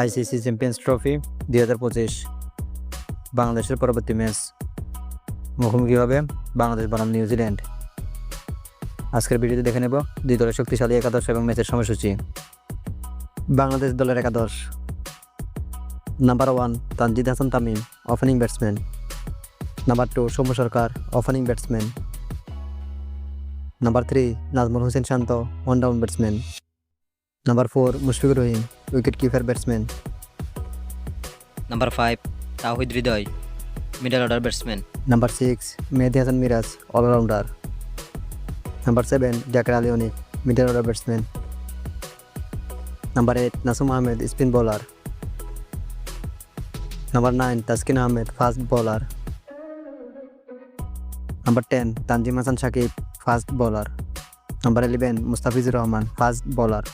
ICC champions trophy দুই হাজার পঁচিশ। বাংলাদেশের পরবর্তী ম্যাচ মুখোমুখি হবে বাংলাদেশ বনাম নিউজিল্যান্ড আজকের ভিডিওতে দেখে নেব দুই দলের শক্তিশালী একাদশ এবং ম্যাচের সময়সূচি। বাংলাদেশ দলের একাদশ। Number one Tanzid Hasan Tamim opening batsman number two Soumya Sarkar opening batsman number three Najmul Hossain Shanto one down batsman number four Mushfiqur Rahim wicket keeper batsman number five Towhid Hridoy middle order batsman number six Mehedi Hasan Miraz allrounder number seven Jaker Ali Anik middle order batsman number eight Nasum Ahmed spin bowler number nine Taskin Ahmed fast bowler number ten Tanzim Hasan Sakib fast bowler number eleven Mustafizur Rahman fast bowler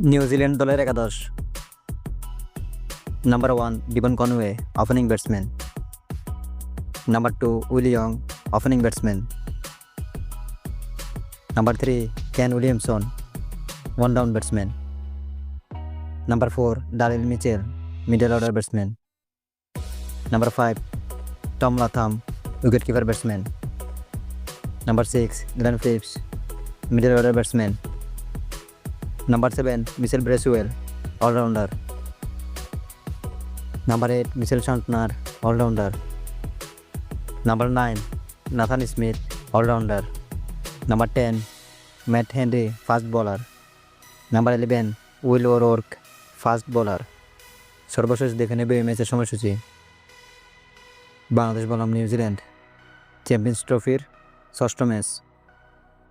New Zealand দলের একাদশ number one Devon Conway opening batsman Number 2, Willie Young, opening batsman. Number 3, Ken Williamson, one down batsman. Number 4, Daryl Mitchell, middle order batsman. Number 5, Tom Latham, wicketkeeper batsman. Number 6, Glenn Phillips, middle order batsman. Number seven Michael Bracewell allrounder number eight Mitchell Santner allrounder number nine Nathan Smith allrounder number ten Matt Henry fast bowler number eleven Will O'Rourke fast bowler সর্বশেষ দেখে নেবে ম্যাচের সময়সূচি। বাংলাদেশ বনাম New Zealand champions ট্রফির ষষ্ঠ match,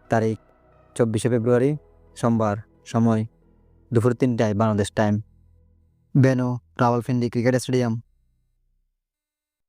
তারিখ চব্বিশে ফেব্রুয়ারি, সোমবার। সময় দুপুর তিনটায় Bangladesh time বেনো Rawalpindi cricket stadium.